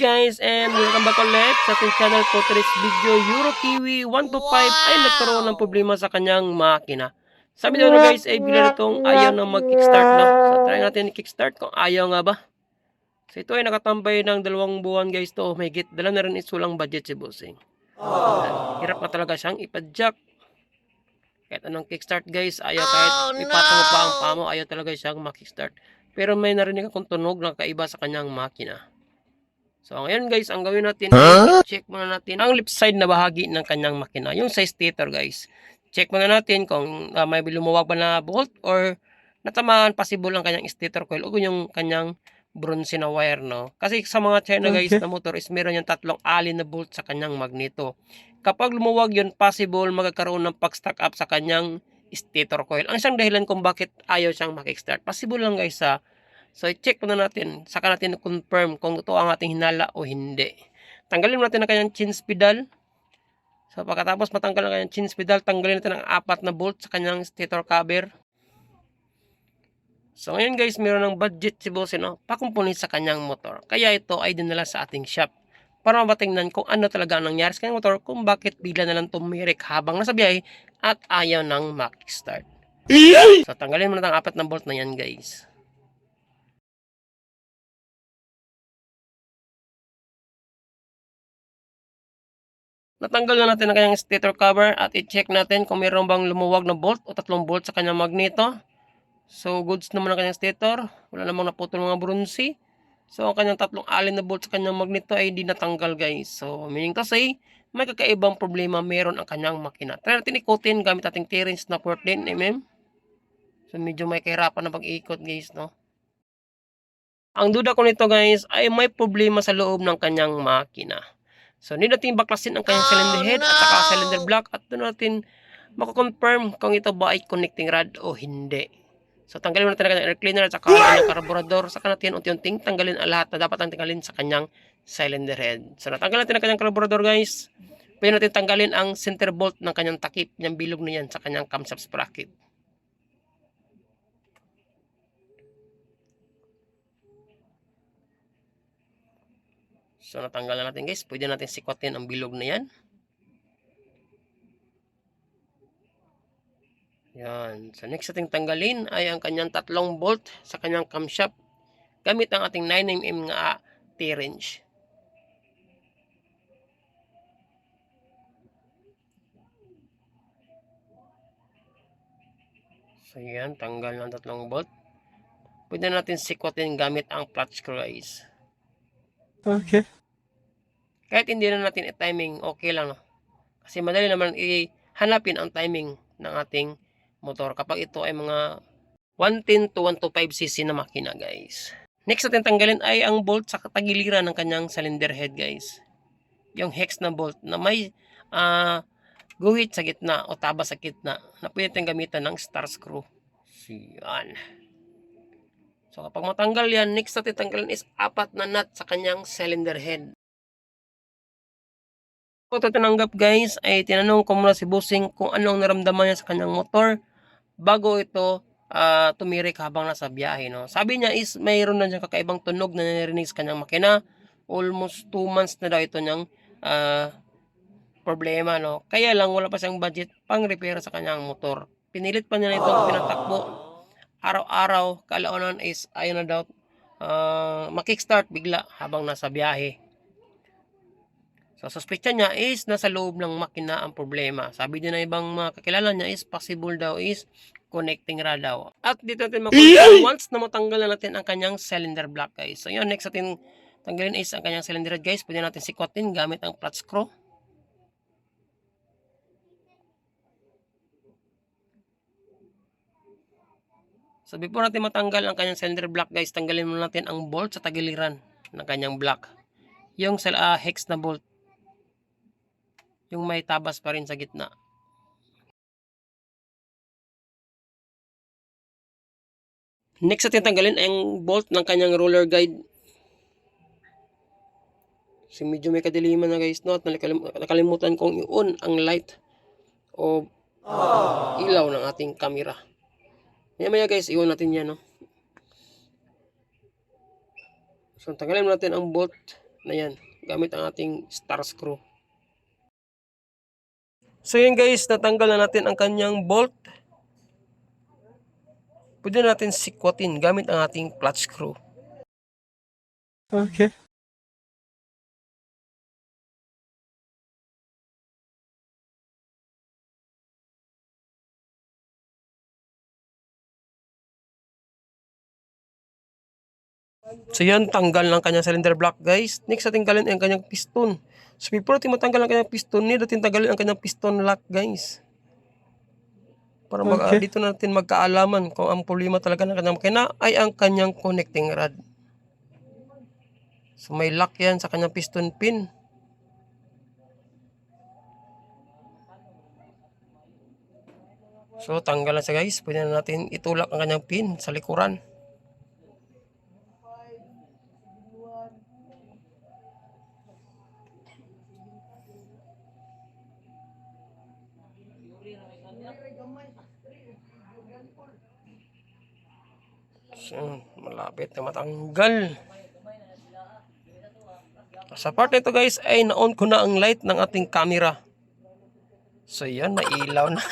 guys and welcome back ulit sa ating channel today's video Euro Kiwi 125 ay nagkaroon ng problema sa kanyang makina. Sabi nyo na guys ay bila itong ayaw na mag-kickstart na. So try natin i-kickstart kung ayaw nga ba. So ito ay nakatambay ng dalawang buwan guys to. May git dala na rin isulang budget si Bossing. Hirap na talaga siyang ipadjak. Kahit anong kickstart guys, ayaw kahit ipatong mo pa ang pamo, ayaw talaga siyang makickstart. Pero may narinig akong tunog na kaiba sa kanyang makina. So ngayon guys, ang gawin natin, check muna natin ang left side na bahagi ng kanyang makina. Yung sa stator guys. Check muna natin kung uh, may lumuwag ba na bolt or natamaan possible ang kanyang stator coil o yung kanyang bronze na wire no. Kasi sa mga China guys Okay. na motor is meron yung tatlong alin na bolt sa kanyang magneto. Kapag lumuwag yun, possible magkakaroon ng pag-stack up sa kanyang stator coil. Ang isang dahilan kung bakit ayaw siyang makik-start. Possible lang guys sa So, i-check muna natin. Saka natin confirm kung ito ang ating hinala o hindi. Tanggalin natin ang kanyang chinch pedal. So, pagkatapos matanggal ang kanyang chinch pedal, tanggalin natin ang apat na bolt sa kanyang stator cover. So, ngayon guys, meron ng budget si Boss, no? pakumpuni sa kanyang motor. Kaya ito ay dinala sa ating shop para matingnan kung ano talaga ang nangyari sa kanyang motor, kung bakit bigla na lang tumirik habang nasa biyahe at ayaw nang makistart. So, tanggalin mo na ang apat na bolt na yan, guys. Natanggal na natin ang kanyang stator cover at i-check natin kung mayroon bang lumuwag na bolt o tatlong bolt sa kanyang magneto. So, goods naman ang kanyang stator. Wala namang naputol mga bronzy. So, ang kanyang tatlong alin na bolt sa kanyang magneto ay hindi natanggal guys. So, meaning to say, may kakaibang problema meron ang kanyang makina. Try natin ikutin gamit ating T-rings na 14 mm. So, medyo may kahirapan na pag-ikot guys, no? Ang duda ko nito guys ay may problema sa loob ng kanyang makina. So, need natin baklasin ang kanyang cylinder head at saka cylinder block at doon natin makakonfirm kung ito ba ay connecting rod o hindi. So, tanggalin natin ang kanyang air cleaner at saka ang kanyang carburetor. Saka natin unti-unting tanggalin ang lahat na dapat ang tanggalin sa kanyang cylinder head. So, natanggal natin ang kanyang carburetor guys. Pwede natin tanggalin ang center bolt ng kanyang takip, yung bilog na yan sa kanyang camshaft sprocket. So, natanggal na natin guys. Pwede natin sikotin ang bilog na yan. Yan. So, next ating tanggalin ay ang kanyang tatlong bolt sa kanyang camshaft gamit ang ating 9mm nga T-wrench. So, yan. Tanggal ng tatlong bolt. Pwede natin sikotin gamit ang flat screw guys. Okay. Kahit hindi na natin i-timing, okay lang. No? Kasi madali naman i-hanapin ang timing ng ating motor kapag ito ay mga 110 to 125cc na makina, guys. Next natin tanggalin ay ang bolt sa katagiliran ng kanyang cylinder head, guys. Yung hex na bolt na may ah, guhit sa gitna o taba sa gitna na pwede tayong gamitan ng star screw. So, yan. So, kapag matanggal yan, next natin tanggalin is apat na nut sa kanyang cylinder head. Tinanggap guys, ay tinanong ko muna si Bossing kung anong naramdaman niya sa kanyang motor bago ito ah, tumirik habang nasa biyahe. No? Sabi niya is mayroon na siyang kakaibang tunog na narinig sa kanyang makina. Almost 2 months na daw ito niyang ah, problema. No? Kaya lang wala pa siyang budget pang repair sa kanyang motor. Pinilit pa niya na itong pinatakbo. Araw-araw, kalaunan is ayun na daw ah, makickstart bigla habang nasa biyahe. So, suspicion niya is nasa loob ng makina ang problema. Sabi din ng ibang mga kakilala niya is possible daw is connecting rod daw. At dito natin makontrol once na matanggal na natin ang kanyang cylinder block guys. So, yun, next natin tanggalin is ang kanyang cylinder head guys. Pwede natin sikotin gamit ang flat screw. So, before natin matanggal ang kanyang cylinder block guys, tanggalin muna natin ang bolt sa tagiliran ng kanyang block. Yung sa ah, hex na bolt yung may tabas pa rin sa gitna. Next natin tanggalin ang bolt ng kanyang roller guide. Kasi medyo may kadiliman na guys, no? At nakalim- nakalimutan kong i-on ang light o ilaw ng ating camera. Maya maya guys, i-on natin yan, no? So, tanggalin natin ang bolt na yan. Gamit ang ating star screw. So yun guys, natanggal na natin ang kanyang bolt. Pwede natin sikwatin gamit ang ating clutch screw. Okay. So yan, tanggal ng kanyang cylinder block guys. Next natin tanggalin ang kanyang piston. So before natin matanggal ang kanyang piston, need natin tanggalin ang kanyang piston lock guys. Para mag, Okay. dito natin magkaalaman kung ang problema talaga ng kanyang makina ay ang kanyang connecting rod. So may lock yan sa kanyang piston pin. So tanggal na siya guys. Pwede na natin itulak ang kanyang pin sa likuran. So, malapit na matanggal. Sa part nito guys ay na-on ko na ang light ng ating camera. So yan, nailaw na.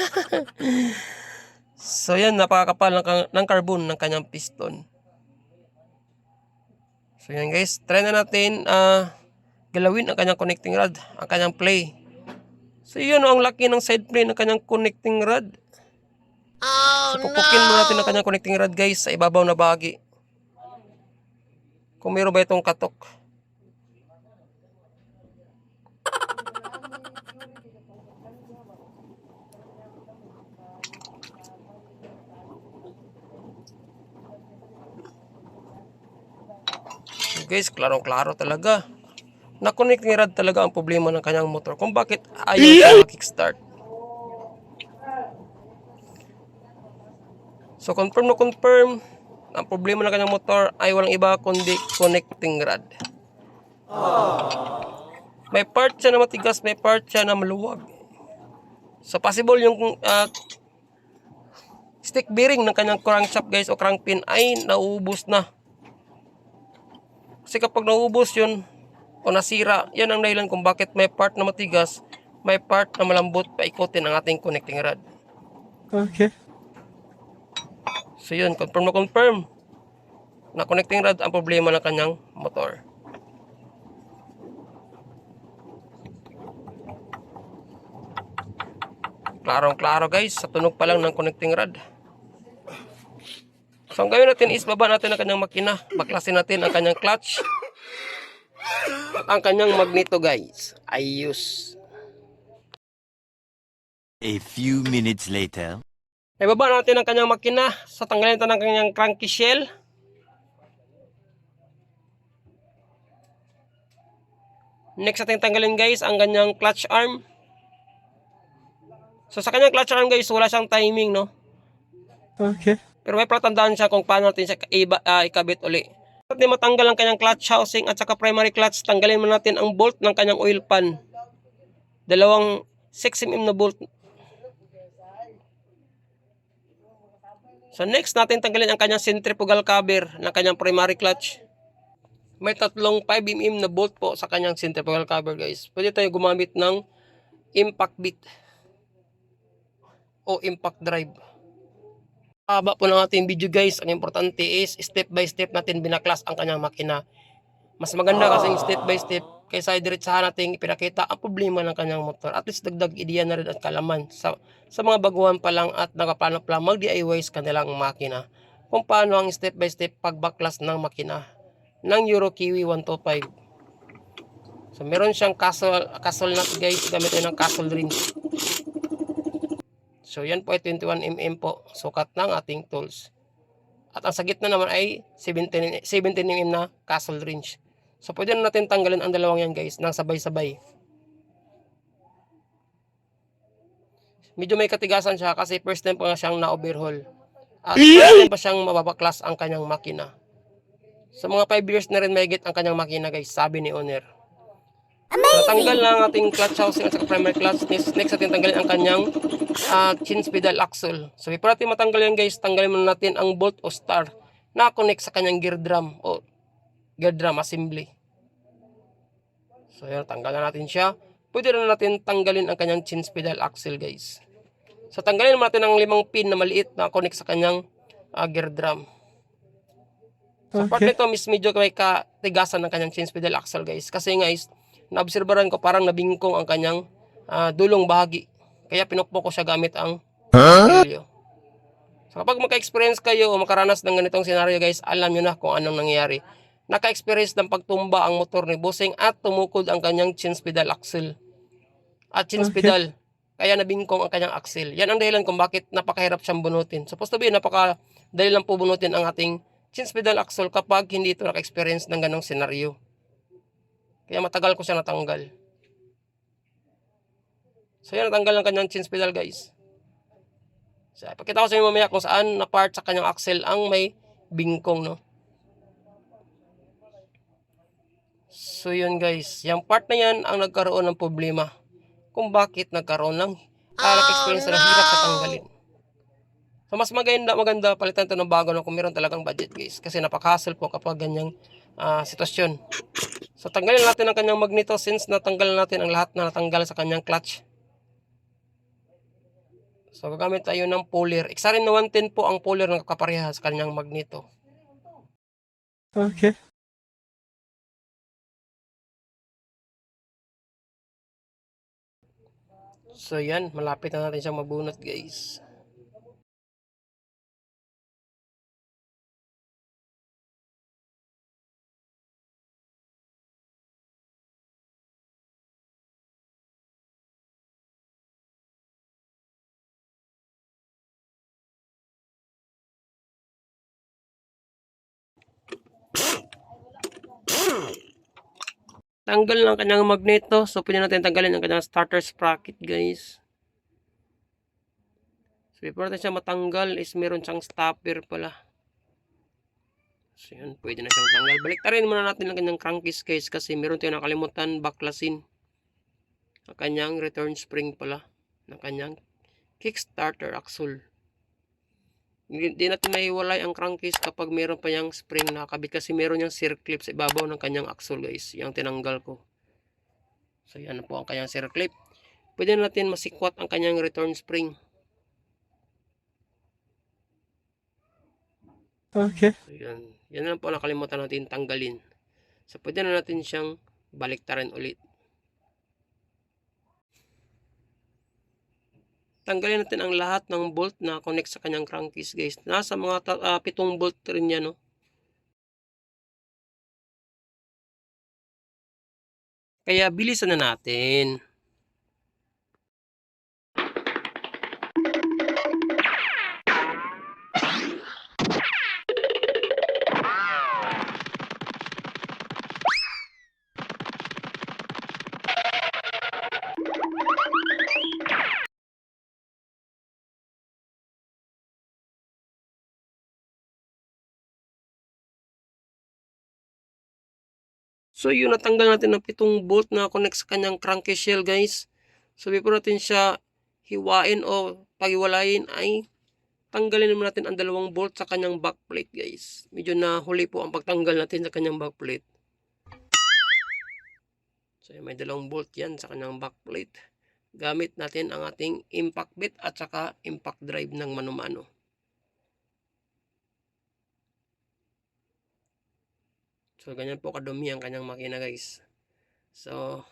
so yan, napakakapal ng, ng carbon ng kanyang piston. So yan guys, try na natin ah galawin ang kanyang connecting rod, ang kanyang play. So yun, ang laki ng side play ng kanyang connecting rod. So, pupukin mo natin ang kanyang connecting rod guys sa ibabaw na bahagi. Kung meron ba itong katok. So guys, klarong-klaro talaga. Na-connecting rod talaga ang problema ng kanyang motor. Kung bakit ayaw siya kickstart. So confirm na confirm, ang problema ng kanyang motor ay walang iba kundi connecting rod. May part siya na matigas, may part siya na maluwag. So possible yung ah, stick bearing ng kanyang crankshaft guys o crankpin ay nauubos na. Kasi kapag nauubos yun o nasira, yan ang dahilan kung bakit may part na matigas, may part na malambot paikutin ang ating connecting rod. Okay. So yun, confirm na confirm. Na connecting rod ang problema ng kanyang motor. Klarong klaro guys, sa tunog pa lang ng connecting rod. So ang gawin natin is baba natin ang kanyang makina. Baklasin natin ang kanyang clutch. Ang kanyang magneto guys. Ayos. A few minutes later. Ibaba natin ang kanyang makina sa tanggalin natin ang kanyang cranky shell. Next natin tanggalin guys ang kanyang clutch arm. So sa kanyang clutch arm guys wala siyang timing no. Okay. Pero may palatandaan siya kung paano natin siya iba, ah, ikabit uli. At matanggal ang kanyang clutch housing at saka primary clutch, tanggalin mo natin ang bolt ng kanyang oil pan. Dalawang 6mm na bolt. So next natin tanggalin ang kanyang centrifugal cover ng kanyang primary clutch. May tatlong 5mm na bolt po sa kanyang centrifugal cover guys. Pwede tayo gumamit ng impact bit o impact drive. Haba po ng ating video guys. Ang importante is step by step natin binaklas ang kanyang makina. Mas maganda kasi step by step kaysa diretsahan natin ipinakita ang problema ng kanyang motor. At least dagdag ideya na rin at kalaman sa, sa mga baguhan pa lang at nakaplano pa lang mag-DIY sa kanilang makina. Kung paano ang step by step pagbaklas ng makina ng Euro Kiwi 125. So meron siyang castle, castle nut guys. Gamit tayo ng castle rin. So yan po ay 21mm po sukat ng ating tools. At ang sa gitna naman ay 17, 17mm na castle wrench. So pwede na natin tanggalin ang dalawang yan guys nang sabay-sabay. Medyo may katigasan siya kasi first time pa nga siyang na-overhaul. At first time pa siyang mababaklas ang kanyang makina. Sa mga 5 years na rin may ang kanyang makina guys, sabi ni owner. Natanggal na ang ating clutch housing at saka primary clutch. Next, next natin tanggalin ang kanyang uh, change pedal axle. So before natin matanggal yan guys, tanggalin muna natin ang bolt o star na connect sa kanyang gear drum o gear drum assembly. So yun, tanggalan natin siya. Pwede na natin tanggalin ang kanyang chinch pedal axle guys. So tanggalin naman natin ang limang pin na maliit na connect sa kanyang ah, gear drum. Sa part Okay. nito, miss medyo may katigasan ng kanyang chinch pedal axle guys. Kasi guys, naobserbaran ko parang nabingkong ang kanyang ah, dulong bahagi. Kaya pinukpok ko siya gamit ang huh? So kapag maka-experience kayo o makaranas ng ganitong senaryo guys, alam nyo na kung anong nangyayari. Naka-experience ng pagtumba ang motor ni Busing at tumukod ang kanyang chinch pedal axle. At chinch Okay. pedal. Kaya nabingkong ang kanyang axle. Yan ang dahilan kung bakit napakahirap siyang bunutin. Supposed to be, napaka dali lang po bunutin ang ating chinch pedal axle kapag hindi ito naka-experience ng ganong senaryo. Kaya matagal ko siya natanggal. So yan, natanggal ang kanyang chinch pedal guys. So, pakita ko sa inyo mamaya kung saan na part sa kanyang axle ang may bingkong, no? So, yun guys. Yung part na yan ang nagkaroon ng problema. Kung bakit nagkaroon ng uh, experience na hirap sa tanggalin. So, mas maganda, maganda palitan ito ng bago no, kung meron talagang budget guys. Kasi napaka-hassle po kapag ganyang ah, sitwasyon. So, tanggalin natin ang kanyang magneto since natanggal natin ang lahat na natanggal sa kanyang clutch. So, gagamit tayo ng puller. Iksarin na 110 po ang puller ng kapareha sa kanyang magneto. Okay. So, yan. Malapit na natin siyang mabunot, guys. Tanggal ng kanyang magneto. So, pwede natin tanggalin ang kanyang starter sprocket, guys. So, before natin siya matanggal is meron siyang stopper pala. So, yun. Pwede na siyang tanggal. Balik rin muna natin ang kanyang crankcase, guys. Kasi meron tayong nakalimutan baklasin. Ang kanyang return spring pala. Ng kanyang kickstarter axle. Hindi natin maiwalay ang crankcase kapag meron pa yung spring nakakabit kasi meron yung circlip sa ibabaw ng kanyang axle guys. Yung tinanggal ko. So yan na po ang kanyang circlip. Pwede na natin masikwat ang kanyang return spring. Okay. So yan. Yan lang po nakalimutan natin tanggalin. So pwede na natin siyang baliktarin ulit. Tanggalin natin ang lahat ng bolt na connect sa kanyang crankcase guys. Nasa mga pitong bolt rin yan no. Kaya bilisan na natin. So yun, natanggal natin ang pitong bolt na connect sa kanyang crankcase shell guys. So before natin siya hiwain o pagiwalayin ay tanggalin naman natin ang dalawang bolt sa kanyang backplate guys. Medyo na huli po ang pagtanggal natin sa kanyang backplate. So may dalawang bolt yan sa kanyang backplate. Gamit natin ang ating impact bit at saka impact drive ng mano-mano. So, ganyan po kadumi ang kanyang makina guys. So,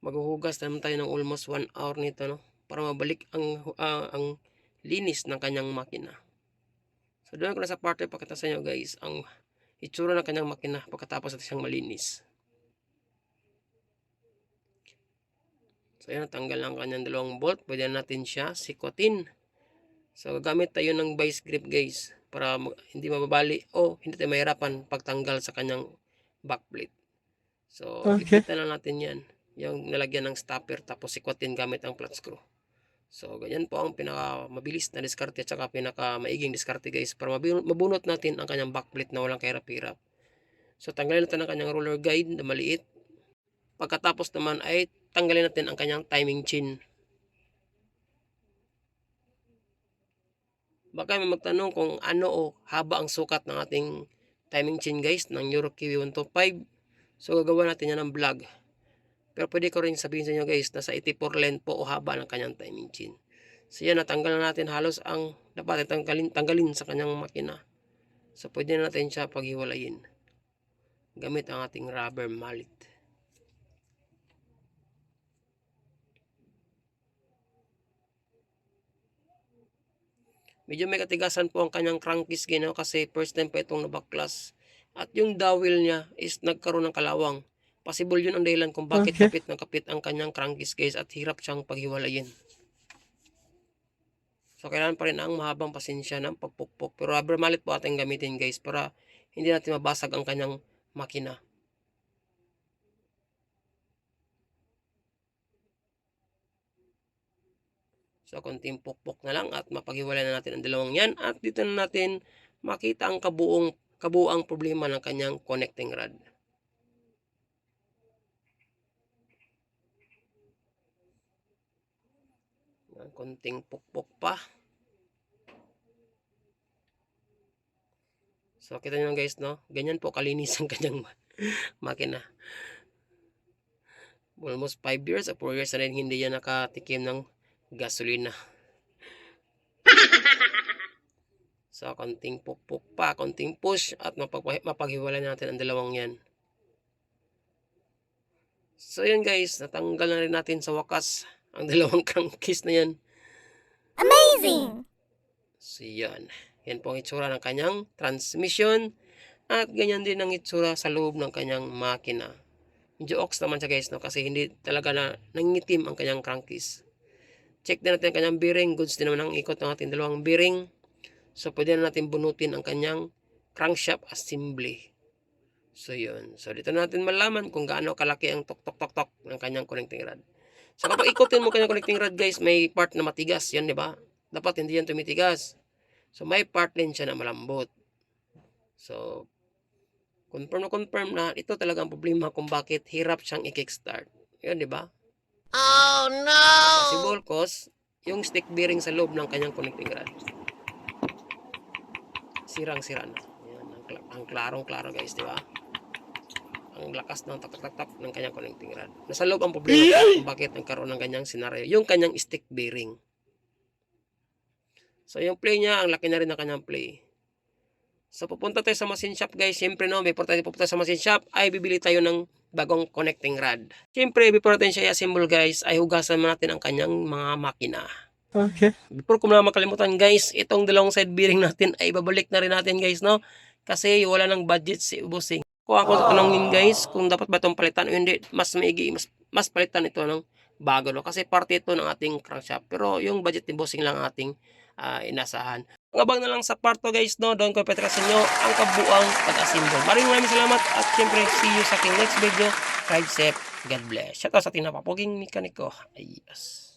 maghuhugas naman tayo ng almost 1 hour nito no para mabalik ang ah, ang linis ng kanyang makina. So, doon ko na sa part 2 pakita sa inyo guys ang itsura ng kanyang makina pagkatapos natin siyang malinis. So, yan, natanggal ang kanyang dalawang bolt. Pwede na natin siya sikotin. So, gagamit tayo ng vice grip guys para mag- hindi mababali o hindi tayo mahirapan pagtanggal sa kanyang backplate. So, Okay. ipitan lang natin yan. Yung nalagyan ng stopper tapos sikwatin gamit ang flat screw. So, ganyan po ang pinaka mabilis na diskarte at saka pinaka maiging diskarte guys para mabu- mabunot natin ang kanyang backplate na walang kahirap-hirap. So, tanggalin natin ang kanyang roller guide na maliit. Pagkatapos naman ay tanggalin natin ang kanyang timing chain. Baka may magtanong kung ano o haba ang sukat ng ating timing chain guys ng Euro Kiwi 125. So gagawa natin yan ng vlog. Pero pwede ko rin sabihin sa inyo guys, nasa 84 length po o haba ng kanyang timing chain. So yan, natanggal na natin halos ang dapat tanggalin, tanggalin sa kanyang makina. So pwede na natin siya paghiwalayin. Gamit ang ating rubber mallet. Medyo may katigasan po ang kanyang crankcase gino kasi first time pa itong nabaklas. At yung dowel niya is nagkaroon ng kalawang. Possible yun ang dahilan kung bakit Okay. kapit ng kapit ang kanyang crankcase guys at hirap siyang paghiwalayin. So kailangan pa rin ang mahabang pasensya ng pagpukpok. Pero rubber mallet po ating gamitin guys para hindi natin mabasag ang kanyang makina. So, konting pukpok na lang at mapaghiwalay na natin ang dalawang yan. At dito na natin makita ang kabuong, kabuang problema ng kanyang connecting rod. Konting pukpok pa. So, kita nyo guys, no? Ganyan po kalinis ang kanyang ma- makina. Almost 5 years o 4 years na rin hindi yan nakatikim ng gasolina. So, konting pukpok pa, konting push at mapag mapaghiwalay natin ang dalawang yan. So, yun guys, natanggal na rin natin sa wakas ang dalawang crankcase na yan. Amazing! So, yan. Yan po ang itsura ng kanyang transmission at ganyan din ang itsura sa loob ng kanyang makina. Medyo ox naman siya guys, no? Kasi hindi talaga na nangitim ang kanyang crankcase. Check din natin ang kanyang bearing. Goods din naman ang ikot ng ating dalawang bearing. So, pwede na natin bunutin ang kanyang crankshaft assembly. So, yun. So, dito natin malaman kung gaano kalaki ang tok-tok-tok-tok ng kanyang connecting rod. So, kapag ikotin mo kanyang connecting rod, guys, may part na matigas. Yan, di ba? Dapat hindi yan tumitigas. So, may part din siya na malambot. So, confirm na confirm na ito talaga ang problema kung bakit hirap siyang i-kickstart. Yun, di ba? Oh no! Possible cause, yung stick bearing sa loob ng kanyang connecting rod. Sirang-sira na. Yan, ang, kla- ang klarong-klaro guys, di ba? Ang lakas ng tak-tak-tak ng kanyang connecting rod. Nasa loob ang problema kung bakit nagkaroon ng ganyang senaryo. Yung kanyang stick bearing. So, yung play niya, ang laki na rin ng kanyang play. So, pupunta tayo sa machine shop, guys. Siyempre, no, before tayo pupunta sa machine shop, ay bibili tayo ng bagong connecting rod. Siyempre, before natin siya i-assemble, guys, ay hugasan mo natin ang kanyang mga makina. Okay. Before ko na makalimutan, guys, itong dalawang side bearing natin ay babalik na rin natin, guys, no? Kasi wala ng budget si Bossing. Kung ako tanongin, guys, kung dapat ba itong palitan o hindi, mas maigi, mas, mas palitan ito ng bago, no? Kasi parte ito ng ating crankshaft. Pero yung budget ni Bossing lang ang ating ah, inasahan. Abang na lang sa part guys, no? Doon ko petra sa inyo ang kabuang pag-assemble. Maraming maraming salamat at syempre see you sa aking next video. Ride safe. God bless. Shout out sa ating napapoging mekaniko. Ayos.